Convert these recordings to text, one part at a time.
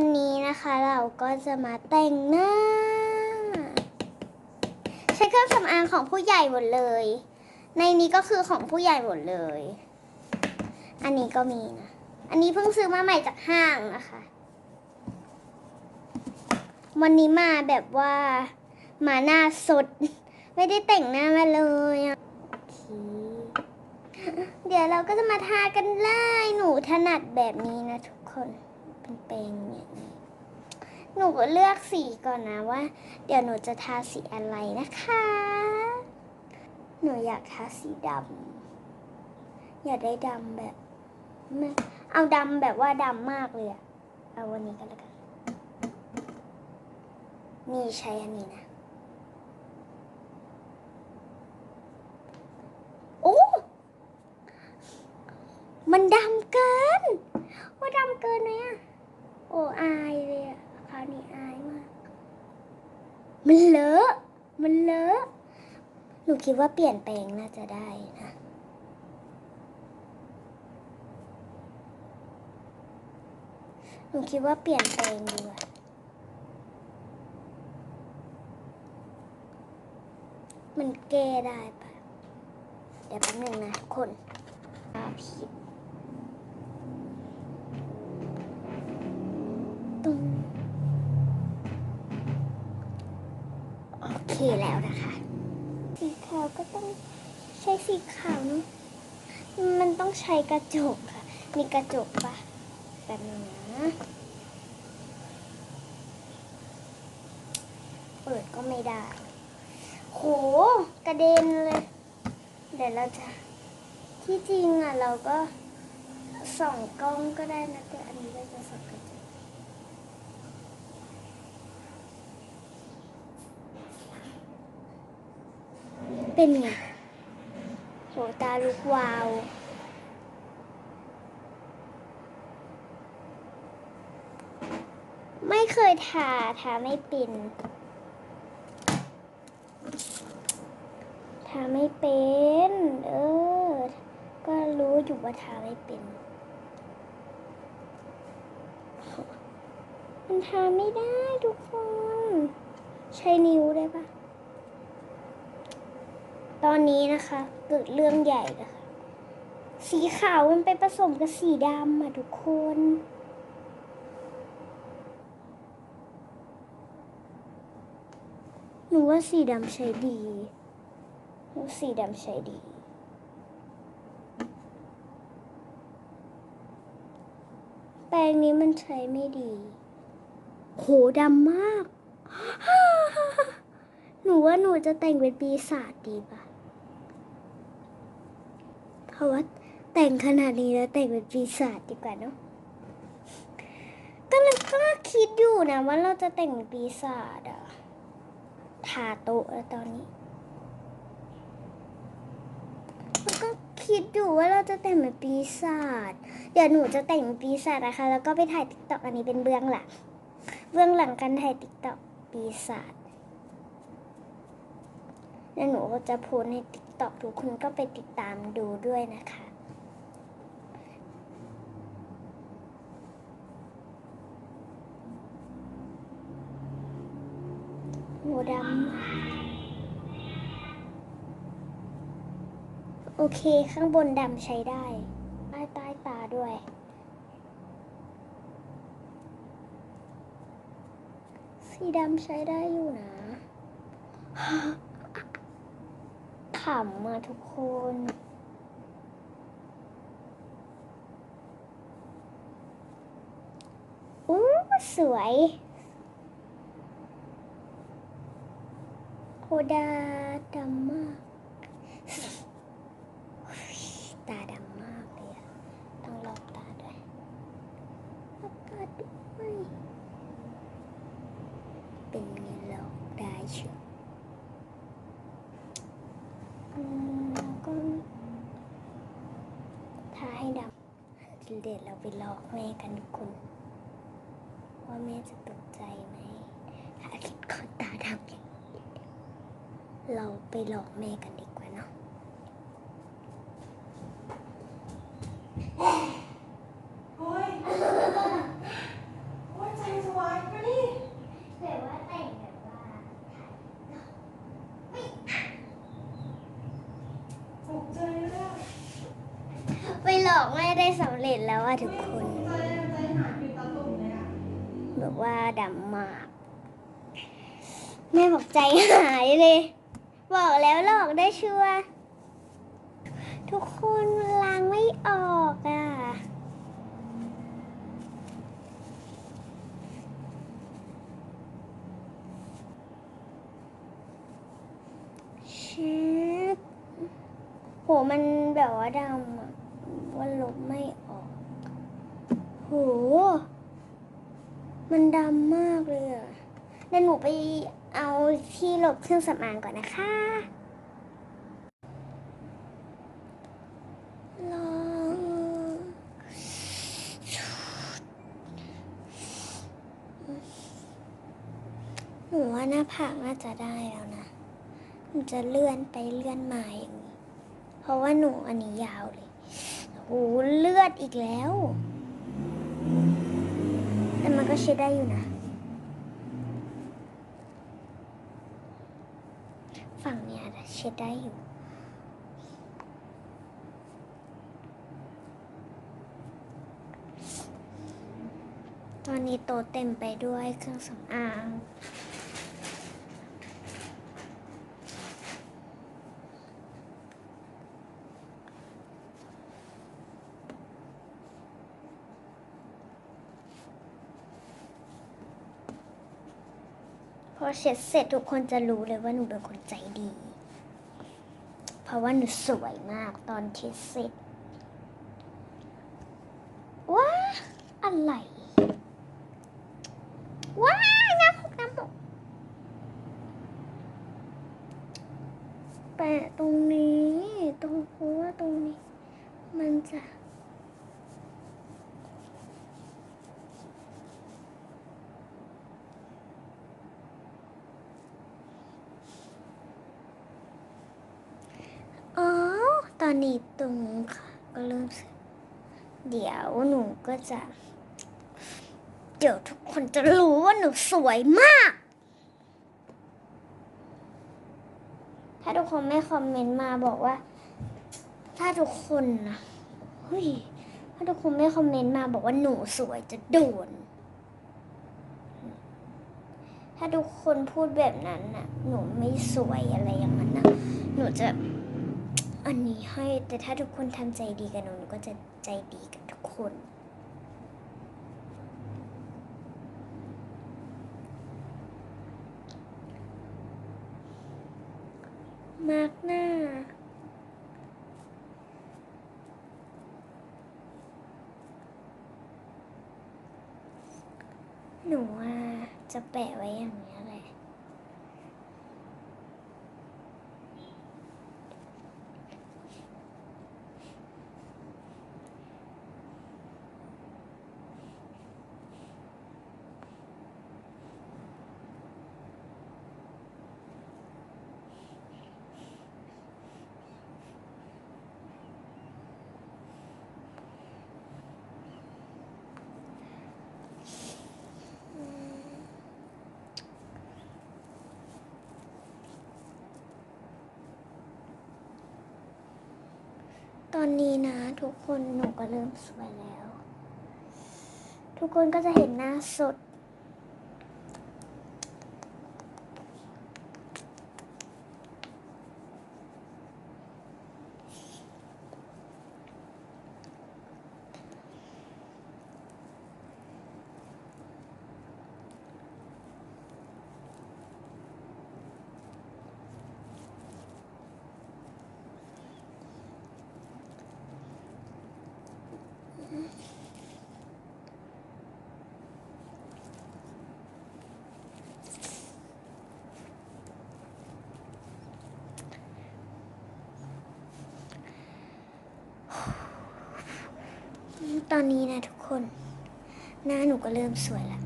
วันนี้นะคะเราก็จะมาแต่งหน้า ใช้เครื่องสำอางของผู้ใหญ่หมดเลย ในนี้ก็คือของผู้ใหญ่หมดเลย อันนี้ก็มีนะ อันนี้เพิ่งซื้อมาใหม่จากห้างนะคะ วันนี้มาแบบว่ามาหน้าสด ไม่ได้แต่งหน้ามาเลยเคเดี๋ยวเราก็จะมาทากันไล่หนูถนัดแบบนี้นะทุกคน เป็นเปงอย่างนี้หนูเลือกสีก่อนนะว่า เดี๋ยวหนูจะทาสีอะไรนะคะ หนูอยากทาสีดำอยากได้ดำแบบไม่เอาดำแบบว่าดำมากเลยอะเอาวันนี้ก็แล้วกัน นี่ใช้อันนี้นะ โอ้ มันดำเกิน ว่าดำเกินไหมอะโอ้อายเลยอะคราวนี้อายมาก มันเลอะ มันเลอะ หนูคิดว่าเปลี่ยนแปลงน่าจะได้นะหนูคิดว่าเปลี่ยนแปลงดีกว่ามันแก้ได้ปะเดี๋ยวแป๊บนึงนะทุกคนอาผิดตรงโอเคแล้วนะคะ สีขาวก็ต้องใช้สีขาวเนอะมันต้องใช้กระจกค่ะ มีกระจกปะแบบนึงนะเปิดก็ไม่ได้ โห กระเด็นเลย เดี๋ยวเราจะ ที่จริงอะ เราก็ส่องกล้องก็ได้นะ แต่อันนี้เราจะส่องกระจก เป็นไงโหตาลุกวาวไม่เคยทาทาไม่เป็นทาไม่เป็น เออ ก็รู้อยู่ว่าทาไม่เป็น มันทาไม่ได้ทุกคน ใช้นิ้วได้ปะ ตอนนี้นะคะ เกิดเรื่องใหญ่แล้วค่ะสีขาวมันไปผสมกับสีดำอะทุกคนหนูว่าสีดำใช้ดีหนูสีดำใช้ดี แปรงนี้มันใช้ไม่ดี โหดำมาก หนูว่าหนูจะแต่งเป็นปีศาจดีป่ะ เพราะว่าแต่งขนาดนี้แล้วแต่งเป็นปีศาจดีกว่าเนาะก็เลยก็คิดอยู่นะว่าเราจะแต่งเป็นปีศาจอะทาโต๊ะแล้วตอนนี้แล้วก็คิดอยู่ว่าเราจะแต่งเป็นปีศาจเดี๋ยวหนูจะแต่งเป็นปีศาจนะคะ แล้วก็ไปถ่ายติ๊กต็อกอันนี้เป็นเบื้องหลัง เบื้องหลังการถ่ายติ๊กต็อกปีศาจแล้วหนูก็จะโพสในติ๊ก ตอกทุกคนก็ไปติดตามดูด้วยนะคะโหดำโอเคข้างบนดำใช้ได้ใต้ใต้ตาด้วย สีดำใช้ได้อยู่นะำมาทุกคนอู้สวยโคดาดำมาก ตาดำมากเลยอะต้องลอกตาด้วยลอกตาด้วย เป็นไงลอกได้เชียวอืมแล้วก็ทาให้ดำ เดชเราไปหลอกแม่กันทุกคนว่าแม่จะตกใจไหมถ้าคิดคนตาดำอย่างนี้เราไปหลอกแม่กันดีกว่าเนาะ โอ้ยโอ้ยใจ อกแม่ได้ สำเร็จแล้วอะทุกคนแบบว่าดำมาก แม่บอกใจหายเลย บอกแล้วหลอกได้ชัวทุกคนมันล้างไม่ออกอะชิดโหมันแบบว่าดำอะ ว่าลบไม่ออก โห มันดำมากเลยอะเดี๋ยวหนูไปเอาที่ลบเครื่องสำอางก่อนนะคะลองหนูว่าหน้าผากน่าจะได้แล้วนะมันจะเลื่อนไปเลื่อนมาอย่างนี้ เพราะว่าหนูอันนี้ยาวเลย โอ้เลือดอีกแล้ว แต่มันก็ใช้ได้อยู่นะ ฝั่งเนี้ยนะใช้ได้อยู่ตอนนี้โตเต็มไปด้วยเครื่องสำอาง อเช็ดเสร็จทุกคนจะรู้เลยว่าหนูเป็นคนใจดี เพราะว่าหนูสวยมากตอนเช็ดเสร็จว้าอะไรว้าน้ำหกน้ำหกแปะตรงนี้ ตรงหัวตรงนี้ มันจะ อ๋อ ตอ นนี้ตรงค่ะก็เริ่มเดี๋ยวหนูก็จะ เดี๋ยวทุกคนจะรู้ว่าหนูสวยมาก ถ้าทุกคนไม่คอมเมนต์มาบอกว่า ถ้าทุกคนนะเฮ้ยถ้าทุกคนไม่คอมเมนต์มาบอกว่าหนูสวยจะโดน ถ้าทุกคนพูดแบบนั้นน่ะ หนูไม่สวยอะไรอย่างนั้นนะหนูจะ อันนี้ให้แต่ถ้าทุกคนทำใจดีกับหนูหนูก็จะใจดีกับทุกคน มากหน้าหนูว่าจะแปะไว้อย่างนี้ย อนนี้นะทุกคนหนูก็เริ่มสวยแล้ว ทุกคนก็จะเห็นหน้าสด ตอนนี้นะทุกคน หน้าหนูก็เริ่มสวยแล้ว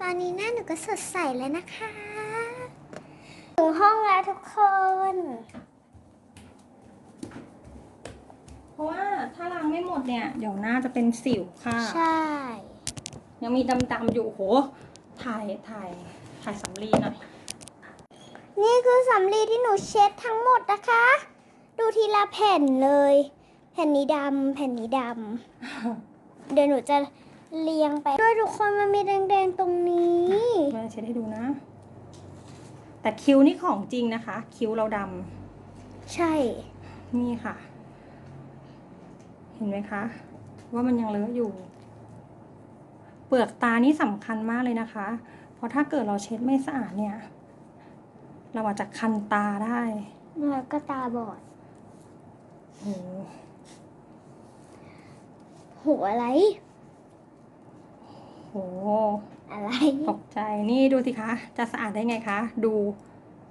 ตอนนี้หน้าหนูก็สดใสแล้วนะคะถึงห้องแล้วทุกคนโหราะว่า ถ้าล้างไม่หมดเนี่ย เดี๋ยวหน้าจะเป็นสิวค่ะ ใช่ ยังมีดำๆอยู่โห ถ่ายถ่ายถ่ายสำลีหน่อย นี่คือสำลีที่หนูเช็ดทั้งหมดนะคะ ดูทีละแผ่นเลย แผ่นนี้ดำแผ่นนี้ดำ เดี๋ยวหนูจะเรียงไปด้วยทุกคนมันมีแดงๆตรงนี้แม่เช็ดให้ดูนะ แต่คิ้วนี่ของจริงนะคะ คิ้วเราดใช่ำนี่ค่ะเห็นไหมคะ ว่ามันยังเลอะอยู่ เปลือกตานี่สำคัญมากเลยนะคะ เพราะถ้าเกิดเราเช็ดไม่สะอาดเนี่ย เราอาจจะคันตาได้แล้วก็ตาบอดโหหัวอะไร โห อะไร ตกใจ นี่ดูสิคะ จะสะอาดได้ไงคะ ดู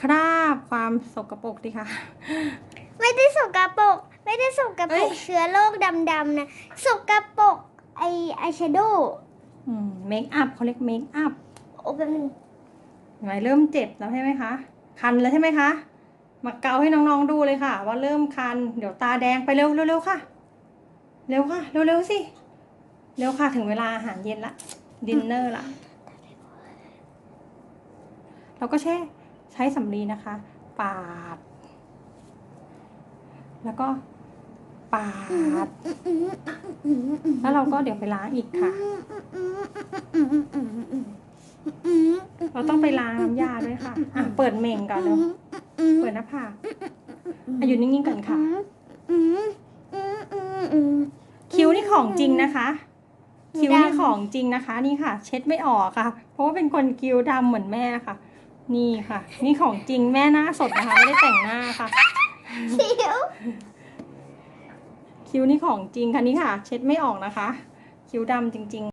คราบความสกปรกดิคะ ไม่ได้สกปรก ไม่ได้สกปเอ้รยกเชื้อโรคดำๆนะสกปรกไอไอแชโดว์อืมเมคอัพเขาเรียกเมคอัพโอ้แป๊บนึงเห็นไหมเริ่มเจ็บแล้วใช่ไหมคะ คันแล้วใช่ไหมคะ มาเกาให้น้องๆดูเลยค่ะ ว่าเริ่มคัน เดี๋ยวตาแดงไปเร็วเร็วๆค่ะ เร็วค่ะ เร็วๆสิ เร็วค่ะถึงเวลาอาหารเย็นละ ดินเนอร์ละเราก็แช่ใช้สำลีนะคะ ปาด แล้วก็ ปาด แล้วเราก็เดี๋ยวไปล้างอีกค่ะ เราต้องไปล้างน้ำยาด้วยค่ะ อะ เปิดเมงก่อนเร็วเปิดหน้าผากอะอยู่นิ่งๆก่อนค่ะ คิ้วนี่ของจริงนะคะ คิ้วนี่ของจริงนะคะ นี่ค่ะ เช็ดไม่ออกค่ะ เพราะว่าเป็นคนคิ้วดำเหมือนแม่ค่ะ นี่ค่ะ นี่ของจริงแม่หน้าสดนะคะ ไม่ได้แต่งหน้าค่ะ คิ้ว คิ้วนี่ของจริงค่ะนี่ค่ะ เช็ดไม่ออกนะคะ คิ้วดำจริง ๆ